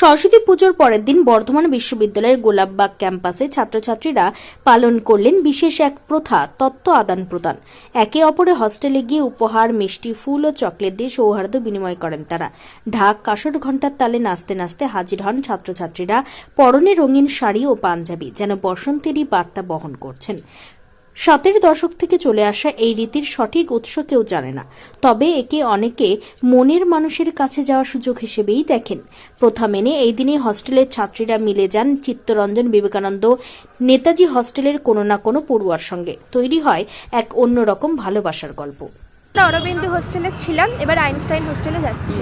সরস্বতী পুজোর পরের দিন বর্ধমান বিশ্ববিদ্যালয়ের গোলাপবাগ ক্যাম্পাসে ছাত্রছাত্রীরা পালন করলেন বিশেষ এক প্রথা, তত্ত্ব আদান প্রদান। একে অপরের হস্টেলে গিয়ে উপহার, মিষ্টি, ফুল ও চকলেট দিয়ে সৌহার্দ্য বিনিময় করেন তারা। ঢাক, কাসর ঘণ্টার তালে নাচতে নাচতে হাজির হন ছাত্রছাত্রীরা। পরনে রঙিন শাড়ি ও পাঞ্জাবি, যেন বসন্তেরই বার্তা বহন করছেন। সতের দশক থেকে চলে আসা এই রীতির সঠিক উৎস কেউ জানে না। তবে একে অনেকে মনের মানুষের কাছে যাওয়ার সুযোগ হিসেবেই দেখেন। প্রথা মেনে এই দিনে হস্টেলের ছাত্রীরা মিলে যান চিত্তরঞ্জন বিবেকানন্দ নেতাজি হস্টেলের কোনো না কোনো পড়ুয়ার সঙ্গে। তৈরি হয় এক অন্যরকম ভালোবাসার গল্প। অরবিন্দু হোস্টেলে ছিলাম এবার আইনস্টাইন হোস্টেলে যাচ্ছি।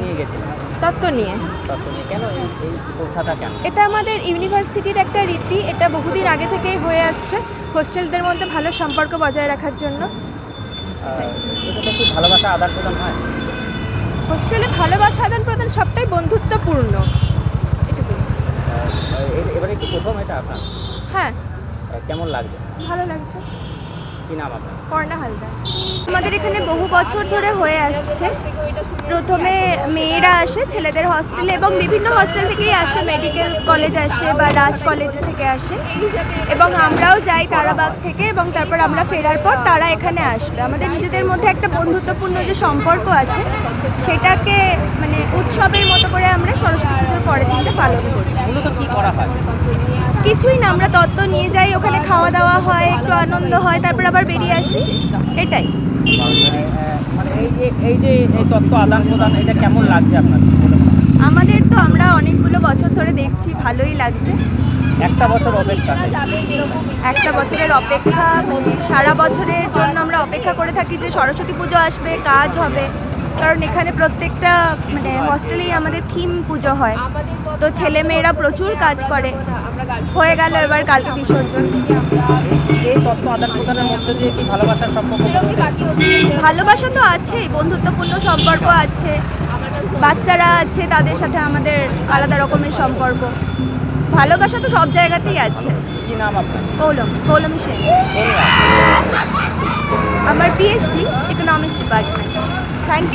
তত্ত্ব নিয়ে। তত্ত্ব নিয়ে। কেন এই এই প্রথাটা কেন? এটা আমাদের ইউনিভার্সিটির একটা রীতি এটা বহুদিন আগে থেকেই হয়ে আসছে। হোস্টেলদের মধ্যে ভালো সম্পর্ক বজায় রাখার জন্য। এটাতে কি ভালোবাসা আদান প্রদান হয়। হোস্টেলে ভালোবাসা আদান প্রদান সবটাই বন্ধুত্বপূর্ণ। এটুকুই। এবারে কি প্রথম এটা আপনার? হ্যাঁ। কেমন লাগছে? ভালো লাগছে। কি নাম আপনার? কর্ণা হালদার। আমাদের এখানে বহু বছর ধরে হয়ে আসছে। প্রথমে মেয়েরা আসে ছেলেদের হস্টেলে এবং বিভিন্ন হস্টেল থেকেই আসে মেডিকেল কলেজ আসে বা রাজ কলেজ থেকে আসে। এবং আমরাও যাই তারাবাগ থেকে এবং তারপর আমরা ফেরার পর তারা এখানে আসবে। আমাদের নিজেদের মধ্যে একটা বন্ধুত্বপূর্ণ যে সম্পর্ক আছে সেটাকে মানে উৎসবের মতো করে আমরা সরস্বতী পুজোর পরের দিনটা পালন করি। কিছুই না আমরা তত্ত্ব নিয়ে যাই ওখানে খাওয়া দাওয়া হয় একটু আনন্দ হয় তারপর আবার বেরিয়ে আসি এটাই। মানে এই যে তত্ত্ব আদান প্রদান এটা কেমন লাগছে আপনার? আমাদের তো আমরা অনেকগুলো বছর ধরে দেখছি ভালোই লাগছে। একটা বছর অপেক্ষা। একটা বছরের অপেক্ষা সারা বছরের জন্য আমরা অপেক্ষা করে থাকি যে সরস্বতী পুজো আসবে কাজ হবে। কারণ এখানে প্রত্যেকটা মানে হস্টেলেই আমাদের থিম পুজো হয়। তো ছেলে মেয়েরা প্রচুর কাজ করে। হয়ে গেল এবার কালকে বিসর্জন। এই আদান প্রদানের মধ্যে দিয়ে কি ভালোবাসার সম্পর্ক ভালোবাসা তো আছেই বন্ধুত্বপূর্ণ সম্পর্ক আছে বাচ্চারা আছে তাদের সাথে আমাদের আলাদা রকমের সম্পর্ক। ভালোবাসা তো সব জায়গাতেই আছে। কি নাম আপনার? কৌলম কৌলমী সেন। আমার PhD economics department thank you